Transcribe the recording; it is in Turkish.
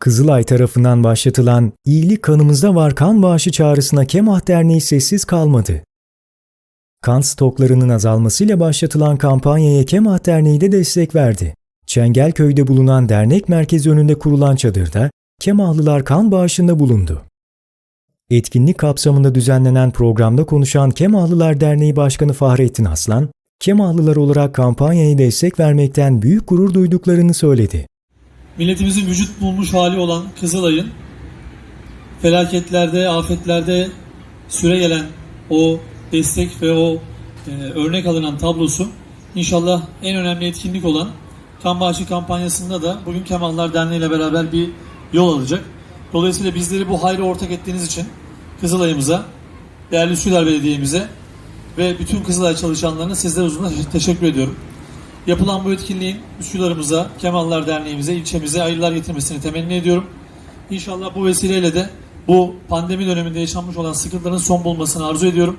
Kızılay tarafından başlatılan İyilik Kanımızda Var kan bağışı çağrısına Kemah Derneği sessiz kalmadı. Kan stoklarının azalmasıyla başlatılan kampanyaya Kemah Derneği de destek verdi. Çengelköy'de bulunan dernek merkezi önünde kurulan çadırda Kemahlılar kan bağışında bulundu. Etkinlik kapsamında düzenlenen programda konuşan Kemahlılar Derneği Başkanı Fahrettin Aslan, Kemahlılar olarak kampanyaya destek vermekten büyük gurur duyduklarını söyledi. Milletimizin vücut bulmuş hali olan Kızılay'ın felaketlerde, afetlerde süre gelen o destek ve o e, örnek alınan tablosu inşallah en önemli etkinlik olan kan kampanyasında da bugün Kemallar Derneği ile beraber bir yol alacak. Dolayısıyla bizleri bu hayra ortak ettiğiniz için Kızılay'ımıza, değerli Süler Belediye'mize ve bütün Kızılay çalışanlarına sizlere uzun teşekkür ediyorum. Yapılan bu etkinliğin Üsküdar'ımıza, Kemallar Derneğimize, ilçemize hayırlar getirmesini temenni ediyorum. İnşallah bu vesileyle de bu pandemi döneminde yaşanmış olan sıkıntıların son bulmasını arzu ediyorum.